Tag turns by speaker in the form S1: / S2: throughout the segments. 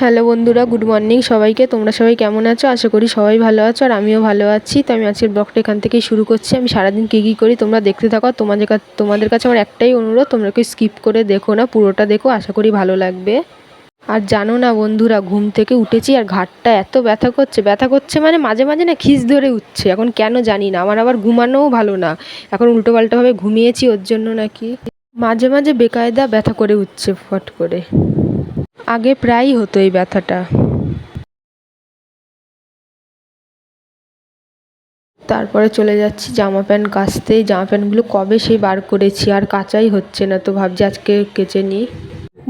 S1: Hello বন্ধুরা, good morning সবাইকে। তোমরা সবাই কেমন আছো? আশা করি সবাই ভালো আছো আর আমিও ভালো আছি। তো আমি আজকের ব্লগটা এখান থেকেই শুরু করছি। আমি সারাদিন কী কী করি তোমরা দেখতে থাকো। তোমাদের কাছে তোমাদের কাছে আমার একটাই অনুরোধ, তোমরা কেউ স্কিপ করে দেখো না, পুরোটা দেখো। আশা করি ভালো লাগবে। আর জানো না বন্ধুরা, ঘুম থেকে উঠেছি আর ঘাটটা এত ব্যথা করছে। ব্যথা করছে মানে মাঝে মাঝে না খিস ধরে উঠছে। এখন কেন জানি না, আমার আবার ঘুমানোও ভালো না। এখন উল্টোপাল্টাভাবে ঘুমিয়েছি, ওর জন্য নাকি মাঝে মাঝে বেকায়দা ব্যথা করে উঠছে, ফট করে। আগে প্রায়ই হতো এই ব্যথাটা। তারপরে চলে যাচ্ছি জামা প্যান্ট কাচতে। জামা প্যান্টগুলো কবে সেই বার করেছি আর কাচাই হচ্ছে না, তো ভাবছি আজকে কেচে নিই।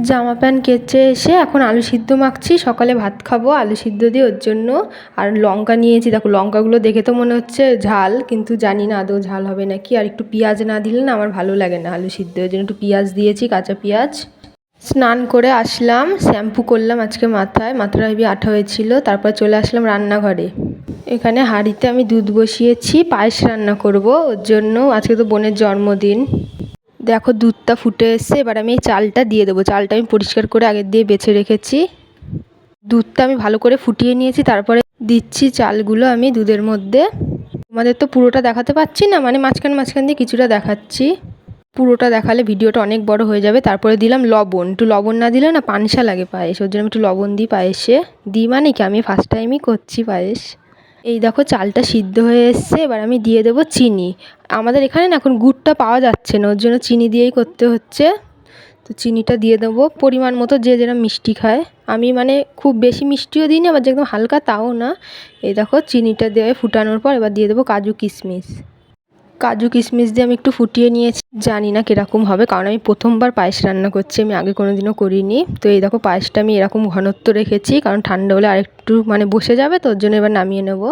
S1: জামা প্যান্ট কেচে এসে এখন আলু সিদ্ধ মাখছি, সকালে ভাত খাব, আলু সিদ্ধ দিয়ে ওর জন্য। আর লঙ্কা নিয়েছি, দেখো লঙ্কাগুলো দেখে তো মনে হচ্ছে ঝাল, কিন্তু জানি না আদৌ ঝাল হবে নাকি। আর একটু পেঁয়াজ না দিলে না আমার ভালো লাগে না আলু সিদ্ধ, ওই জন্য একটু পেঁয়াজ দিয়েছি, কাঁচা পেঁয়াজ। স্নান করে আসলাম, শ্যাম্পু করলাম আজকে মাথায় মাথাটা হেবি আঠা হয়েছিল, তারপর চলে আসলাম রান্নাঘরে। এখানে হাঁড়িতে আমি দুধ বসিয়েছি, পায়েস রান্না করব, ওর জন্য আজকে তো বোনের জন্মদিন। দেখো দুধটা ফুটে এসছে, এবার আমি এই চালটা দিয়ে দেবো। চালটা আমি পরিষ্কার করে আগের দিয়ে বেছে রেখেছি। দুধটা আমি ভালো করে ফুটিয়ে নিয়েছি, তারপরে দিচ্ছি চালগুলো আমি দুধের মধ্যে। তোমাদের তো পুরোটা দেখাতে পাচ্ছি না মানে মাঝখান মাঝখান দিয়ে কিছুটা দেখাচ্ছি। পুরোটা দেখালে ভিডিওটা অনেক বড় হয়ে যাবে। তারপরে দিলাম লবণ। একটু লবণ না দিলে না পানসা লাগে পায়েস। ওর জন্য একটু লবণ দিই পায়েসে। দিই মানে কি? আমি ফার্স্ট টাইমই করছি পায়েস। এই দেখো চালটা সিদ্ধ হয়ে এসছে। এবার আমি দিয়ে দেবো চিনি। আমাদের এখানে না এখন গুড়টা পাওয়া যাচ্ছে না। ওর জন্য চিনি দিয়েই করতে হচ্ছে। তো চিনিটা দিয়ে দেবো। পরিমাণ মতো যে যেরকম মিষ্টি খায়। আমি মানে খুব বেশি মিষ্টিও দিই না, আবার যে একদম হালকা তাও না। এই দেখো চিনিটা দিয়ে ফুটানোর পর এবার দিয়ে দেবো কাজু কিশমিশ কাজু কিশমিশ দিয়ে আমি একটু ফুটিয়ে নিয়েছি। জানি না কীরকম হবে, কারণ আমি প্রথমবার পায়েস রান্না করছি, আমি আগে কোনো দিনও করিনি। তো এই দেখো পায়েসটা আমি এরকম ঘনত্ব রেখেছি, কারণ ঠান্ডা হলে আরেকটু মানে বসে যাবে, তো ওর জন্য এবার নামিয়ে নেব।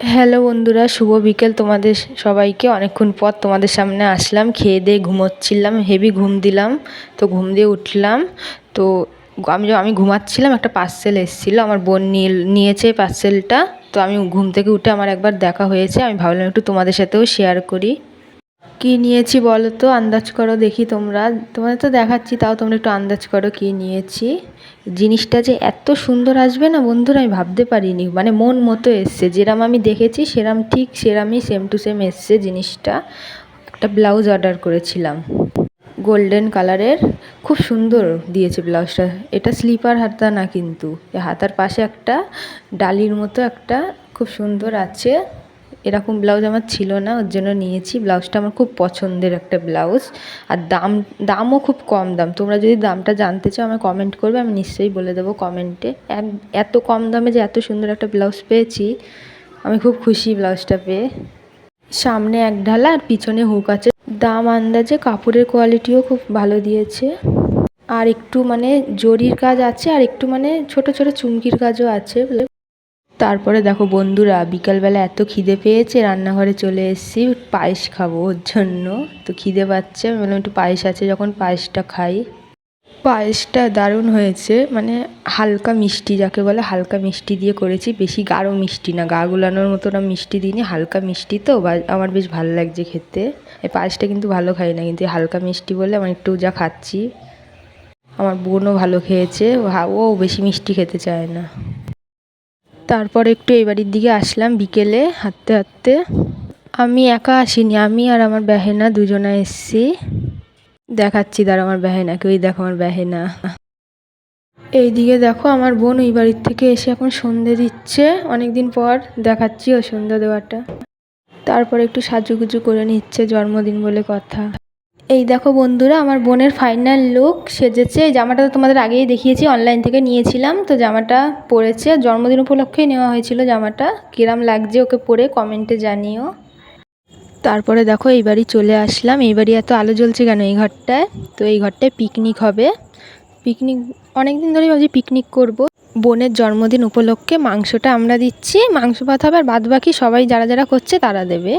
S1: হ্যালো বন্ধুরা, শুভ বিকেল তোমাদের সবাইকে। অনেকক্ষণ পর তোমাদের সামনে আসলাম, খেয়ে দিয়ে ঘুমোচ্ছিলাম, হেভি ঘুম দিলাম, তো ঘুম দিয়ে উঠলাম। তো আমি আমি ঘুমাচ্ছিলাম, একটা পার্সেল এসেছিল, আমার বোন নিয়ে, নিয়েছে পার্সেলটা তো আমি ঘুম থেকে উঠে আমার একবার দেখা হয়েছে, আমি ভাবলাম একটু তোমাদের সাথেও শেয়ার করি। কী নিয়েছি বলো তো? আন্দাজ করো দেখি তোমরা। তোমাদের তো দেখাচ্ছি, তাও তোমরা একটু আন্দাজ করো কী নিয়েছি। জিনিসটা যে এত সুন্দর আসবে না বন্ধুরা, আমি ভাবতে পারিনি। মানে মন মতো এসছে। যেরাম আমি দেখেছি, সেরাম ঠিক সেরামই সেম টু সেম এসছে জিনিসটা। একটা ব্লাউজ অর্ডার করেছিলাম। গোল্ডেন কালারের খুব সুন্দর দিয়েছে ব্লাউজটা। এটা স্লিপার হাতা না কিন্তু। হাতার পাশে একটা ডালির মতো একটা খুব সুন্দর আছে। এরকম ব্লাউজ আমার ছিল না, ওর জন্য নিয়েছি। ব্লাউজটা আমার খুব পছন্দের একটা ব্লাউজ। আর দাম, দামও খুব কম দাম। তোমরা যদি দামটা জানতে চাও, আমায় কমেন্ট করবে, আমি নিশ্চয়ই বলে দেবো কমেন্টে এত কম দামে যে এত সুন্দর একটা ব্লাউজ পেয়েছি, আমি খুব খুশি ব্লাউজটা পেয়ে। সামনে এক ঢালা আর পিছনে হুক আছে। দাম আন্দাজে কাপড়ের কোয়ালিটিও খুব ভালো দিয়েছে। আর একটু মানে জরির কাজ আছে, আর একটু মানে ছোট ছোট চুমকির কাজও আছে। তারপরে দেখো বন্ধুরা, বিকালবেলা এত খিদে পেয়েছে, রান্নাঘরে চলে এসেছি, পায়েস খাব ওর জন্য। তো খিদে পাচ্ছে, আমি বললাম একটু পায়েস আছে, যখন পায়েসটা খাই। পায়েসটা দারুণ হয়েছে মানে হালকা মিষ্টি যাকে বলে, হালকা মিষ্টি দিয়ে করেছি, বেশি গাঢ় মিষ্টি না, গা গুলানোর মতো না মিষ্টি দিইনি, হালকা মিষ্টি তো আমার বেশ ভালো লাগছে খেতে। এই পায়েসটা কিন্তু ভালো খাই না, কিন্তু হালকা মিষ্টি বলে আমি একটু যা খাচ্ছি। আমার বোনও ভালো খেয়েছে ও বেশি মিষ্টি খেতে চায় না। তারপর একটু এই বাড়ির দিকে আসলাম, বিকেলে হাঁটতে হাঁটতে। আমি একা আসিনি, আমি আর আমার বেহেনা দুজনা এসছি। দেখাচ্ছি দাঁড়া আমার বেহেনাকে ওই দেখো আমার বেহেনা এইদিকে দেখো আমার বোন ওই বাড়ির থেকে এসে এখন সন্ধে দিচ্ছে। অনেক দিন পর দেখাচ্ছি ও সন্ধ্যা দেওয়াটা। তারপর একটু সাজুগুজু করে নিচ্ছে, জন্মদিন বলে কথা। এই দেখো বন্ধুরা, আমার বোনের ফাইনাল লুক সেজেছে। এই জামাটা তো তোমাদের আগেই দেখিয়েছি অনলাইন থেকে নিয়েছিলাম। তো জামাটা পরেছে। জন্মদিন উপলক্ষেই নেওয়া হয়েছিল জামাটা। কিরাম লাগছে ওকে পরে কমেন্টে জানিও। তারপরে দেখো এই বাড়ি চলে আসলাম। এই বাড়ি এত আলো জ্বলছে কেন এই ঘরটায়? তো এই ঘরটায় পিকনিক হবে। পিকনিক অনেক দিন ধরেই ভাবছি পিকনিক করব। বোনের জন্মদিন উপলক্ষে মাংসটা আমরা দিচ্ছি। মাংস ভাত হবে আর বাদ বাকি সবাই যারা যারা করছে তারা দেবে।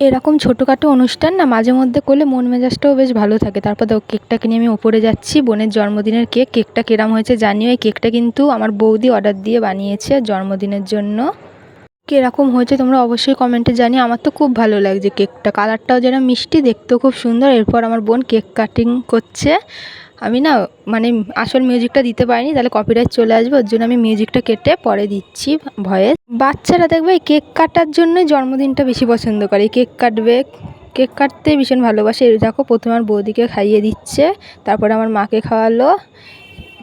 S1: এরকম ছোটোখাটো অনুষ্ঠান না, মাঝে মধ্যে করলে মন মেজাজটাও বেশ ভালো থাকে। তারপর দেখো কেকটা কিনে আমি ওপরে যাচ্ছি। বোনের জন্মদিনের কেক, কেকটা কেরাম হয়েছে জানিও। এই কেকটা কিন্তু আমার বৌদি অর্ডার দিয়ে বানিয়েছে জন্মদিনের জন্য। কীরকম হয়েছে তোমরা অবশ্যই কমেন্টে জানিয়ে আমার তো খুব ভালো লাগছে কেকটা কালারটাও যেন মিষ্টি, দেখতেও খুব সুন্দর। এরপর আমার বোন কেক কাটিং করছে। আমি না মানে আসল মিউজিকটা দিতে পারিনি, তাহলে কপিরাইট চলে আসবে। ওর জন্য আমি মিউজিকটা কেটে পরে দিচ্ছি ভয়েস। বাচ্চারা দেখবে কেক কাটার জন্যই জন্মদিনটা বেশি পছন্দ করে। কেক কাটবে কেক কাটতে ভীষণ ভালোবাসে। দেখো, প্রথমে আমার বৌদিকে খাইয়ে দিচ্ছে, তারপরে আমার মাকে খাওয়ালো,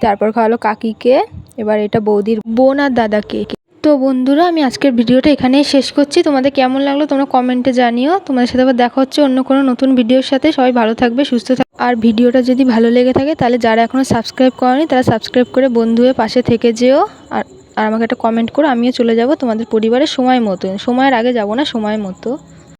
S1: তারপর খাওয়ালো কাকিকে। এবার এটা বৌদির বোন আর দাদাকে। তো বন্ধুরা, আমি আজকের ভিডিওটা এখানেই শেষ করছি। তোমাদের কেমন লাগল তোমরা কমেন্টে জানিও। তোমাদের সাথে আবার দেখা হচ্ছে অন্য কোনো নতুন ভিডিওর সাথে। সবাই ভালো থাকবে, সুস্থ থাকবে আর ভিডিওটা যদি ভালো লেগে থাকে, তাহলে যারা এখনও সাবস্ক্রাইব করেনি, তারা সাবস্ক্রাইব করে বন্ধু হয়ে পাশে থেকে যেও। আর আর আমাকে একটা কমেন্ট করো, আমিও চলে যাব তোমাদের পরিবারের সময় মতো সময়ের আগে যাব না, সময় মতো।